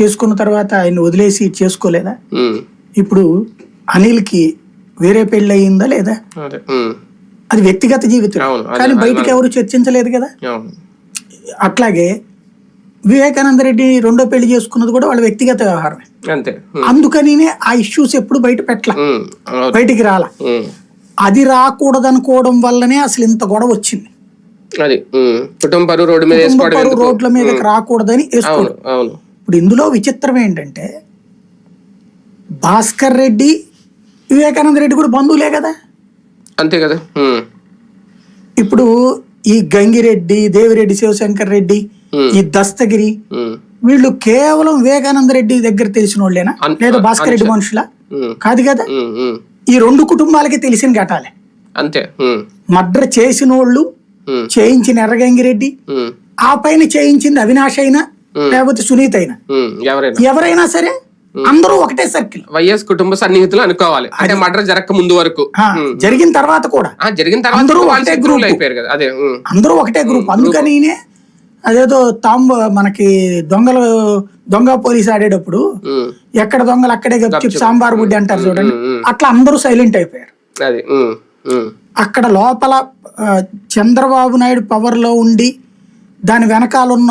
చేసుకున్న తర్వాత ఆయన వదిలేసి చేసుకోలేదా? ఇప్పుడు అనిల్కి వేరే పెళ్ళి అయ్యిందా లేదా? అదే. వ్యక్తిగత జీవితం. కానీ బయటికి ఎవరు చర్చించలేదు కదా? అట్లాగే వివేకానంద రెడ్డి రెండో పెళ్ళి చేసుకున్నది కూడా వాళ్ళ వ్యక్తిగత వ్యవహారమే. అంతే. ఉమ్, అందుకనినే ఆ ఇష్యూస్ ఎప్పుడు బయట పెట్టల. బయటికి రాల. అది రాకూడదనుకోవడం వల్లనే అసలు ఇంత గొడవ వచ్చింది. అది. కుటుంబ రోడ్డు మీద? రోడ్ల మీదకి రాకూడదని వేసుకోవడం. ఇప్పుడు ఇందులో విచిత్రం ఏంటంటే భాస్కర్ రెడ్డి వివేకానంద రెడ్డి కూడా బంధువులే కదా? అంతే కదా? ఇప్పుడు ఈ గంగిరెడ్డి దేవిరెడ్డి శివశంకర్ రెడ్డి ఈ దస్తగిరి వీళ్ళు కేవలం వివేకానంద రెడ్డి దగ్గర తెలిసిన వాళ్ళేనా? లేదా భాస్కర్ రెడ్డి. మనుషుల? కాదు కదా? ఈ రెండు కుటుంబాలకి తెలిసిన ఘటాలే. అంతే. మర్డర్ చేసిన వాళ్ళు చేయించిన ఎర్రగంగిరెడ్డి ఆ పైన చేయించింది అవినాష్ అయినా. లేకపోతే సునీత్ అయినా. ఎవరైనా. ఎవరైనా సరే అందరూ ఒకటే సర్కిల్. వైఎస్ కుటుంబ సన్నిహితులు అనుకోవాలి. అంటే మర్డర్ జరగక ముందు వరకు. జరిగిన తర్వాత కూడా. జరిగిన తర్వాత అందరూ ఒకటే గ్రూపు. అయిపోయారు కదా అదే అందరూ ఒకటే గ్రూప్ అందుకని అదేదో తాంబ మనకి దొంగలు దొంగ పోలీస్ ఆడేటప్పుడు ఎక్కడ దొంగలు అక్కడే గప్చిప్ సాంబార్ బుడ్డి అంటారు చూడండి. అట్లా అందరూ సైలెంట్ అయిపోయారు. అక్కడ లోపల చంద్రబాబు నాయుడు పవర్లో ఉండి దాని వెనకాల ఉన్న